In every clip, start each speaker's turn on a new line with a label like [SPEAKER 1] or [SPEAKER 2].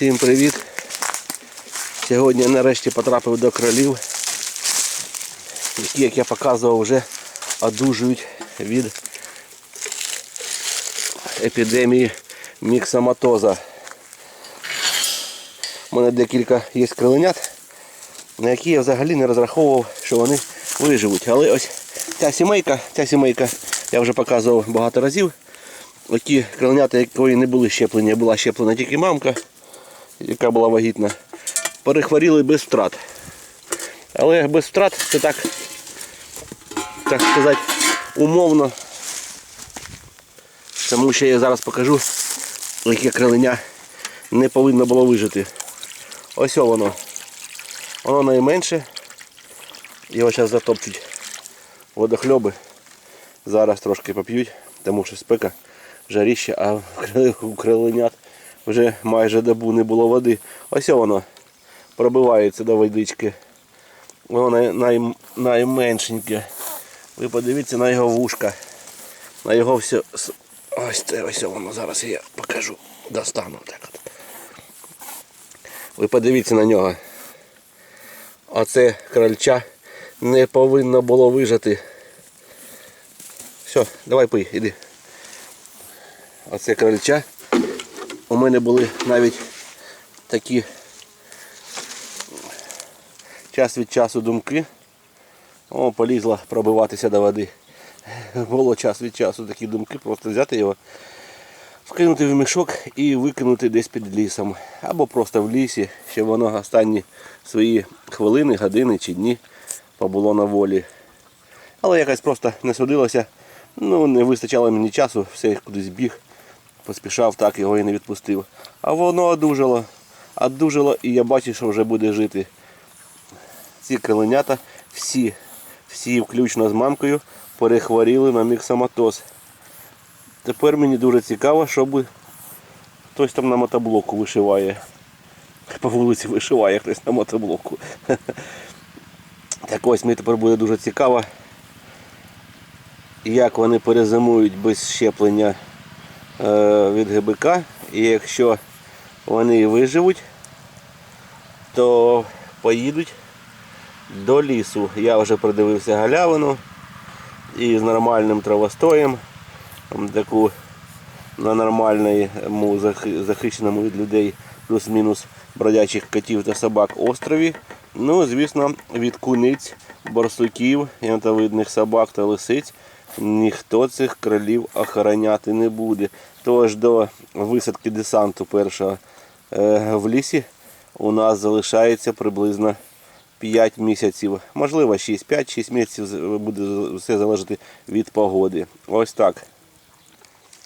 [SPEAKER 1] Всім привіт! Сьогодні нарешті потрапив до кролів, які, як я показував, вже одужують від епідемії міксоматоза. У мене декілька є криленят, на які я взагалі не розраховував, що вони виживуть. Але ось ця сімейка, ця сімейка я вже показував багато разів. Оті криленята, якої не були щеплені, була щеплена тільки мамка, яка була вагітна, перехворіли без втрат. Але без втрат це так, так сказати, умовно. Тому що я зараз покажу, яке криленя не повинно було вижити. Ось воно. Воно найменше. Його зараз затопчуть водохльоби. Зараз трошки поп'ють, тому що спека жаріще, а у криленят вже майже добу не було води. Ось воно пробивається до водички. Воно най, най, найменшеньке. Ви подивіться на його вушка. На його все. Ось це ось воно зараз я покажу. Достану так от. Ви подивіться на нього. Оце крольча не повинно було вижити. Все, давай пий, іди. Оце крольча. У мене були навіть такі час від часу думки. О, полізла пробиватися до води. Було час від часу такі думки, просто взяти його, вкинути в мішок і викинути десь під лісом. Або просто в лісі, щоб воно останні свої хвилини, години чи дні побуло на волі. Але якось просто не судилося. Ну, не вистачало мені часу, все кудись біг, поспішав, так його і не відпустив. А воно одужало. Одужало і я бачу, що вже буде жити. Ці криленята всі, всі, включно з мамкою, перехворіли на міксоматоз. Тепер мені дуже цікаво, щоб хтось там на мотоблоку вишиває. По вулиці вишиває хтось на мотоблоку. Так ось мені тепер буде дуже цікаво, як вони перезимують без щеплення від ГБК. І якщо вони виживуть, то поїдуть до лісу. Я вже придивився галявину і з нормальним травостоєм, таку на нормальному захищеному від людей плюс-мінус бродячих котів та собак острові. Ну, звісно, від куниць, барсуків, янтовидних собак та лисиць ніхто цих кролів охороняти не буде. Тож до висадки десанту першого е, в лісі у нас залишається приблизно 5 місяців, можливо 6, 5-6 місяців буде все залежати від погоди. Ось так.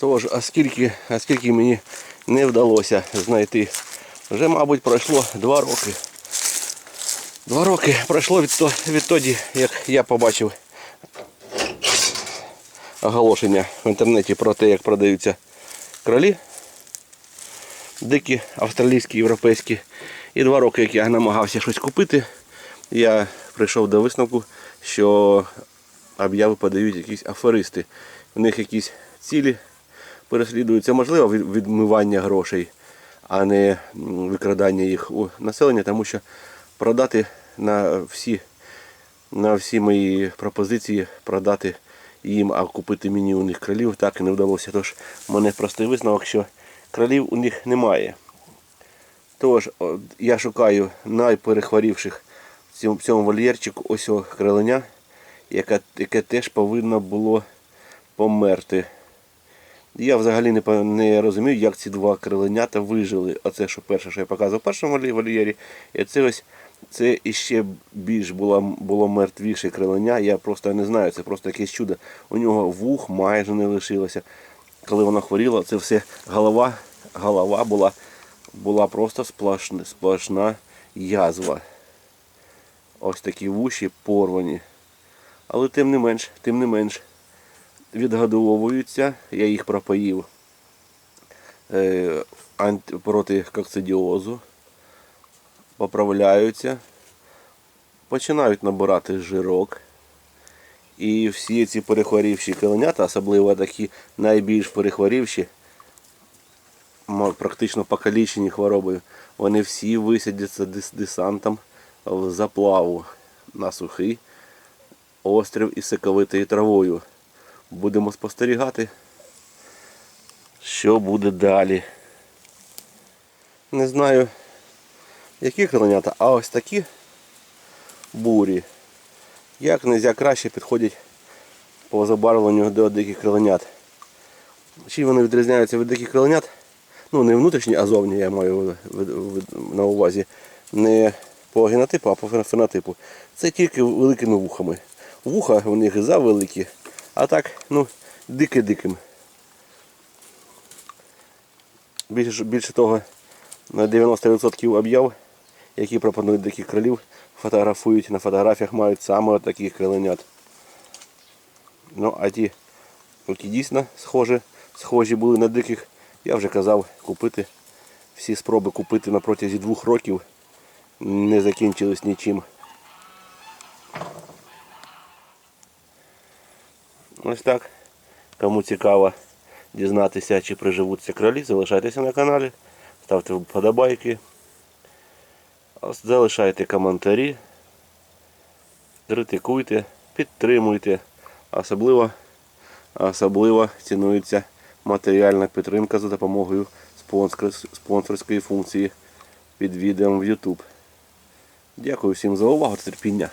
[SPEAKER 1] Тож, а скільки, а скільки мені не вдалося знайти. Вже, мабуть, пройшло 2 роки. Два роки пройшло відтоді, як я побачив оголошення в інтернеті про те, як продаються кролі. Дикі, австралійські, європейські. І два роки, як я намагався щось купити, я прийшов до висновку, що об'яви подають якісь аферисти. У них якісь цілі переслідуються, можливо, відмивання грошей, а не викрадання їх у населення, тому що продати на всі, на всі мої пропозиції, продати їм, а купити мені у них кролів так і не вдалося. Тож в мене простий висновок, що кролів у них немає. Тож я шукаю найперехворівших в цьому, вольєрчику ось криленя, яке, яке теж повинно було померти. Я взагалі не, не розумію, як ці два криленята вижили. Оце що перше, що я показував в першому вольєрі. І це ось це іще більш було, було мертвіше крилення. Я просто не знаю, це просто якесь чудо. У нього вух майже не лишилося. Коли воно хворіло, це все голова, голова була, була просто сплошна, сплошна язва. Ось такі вуші порвані. Але тим не менш, тим не менш, відгодовуються, я їх пропоїв е, проти кокцидіозу, поправляються, починають набирати жирок. І всі ці перехворівші киленята, особливо такі найбільш перехворівші, практично покалічені хворобою. Вони всі висадяться дес- десантом в заплаву на сухий острів із соковитою травою. Будемо спостерігати, що буде далі. Не знаю, які кроленята, а ось такі бурі. Як нельзя краще підходять по забарвленню до диких кроленят. Чим вони відрізняються від диких кроленят? Ну, не внутрішні, а зовні я маю на увазі. Не по генотипу, а по фенотипу. Це тільки великими вухами. Вуха у них завеликі, а так, ну, дике-диким. Більше, більше того, на 90% об'яв, які пропонують диких кролів, фотографують на фотографіях мають саме таких кроленят. Ну, а ті, які дійсно схожі, схожі були на диких, я вже казав купити. Всі спроби купити на протязі двох років не закінчились нічим. Ось так. Кому цікаво дізнатися, чи приживуться кролі, залишайтеся на каналі, ставте вподобайки, залишайте коментарі, критикуйте, підтримуйте. Особливо, особливо цінується матеріальна підтримка за допомогою спонсорської функції під відео в YouTube. Дякую всім за увагу та терпіння.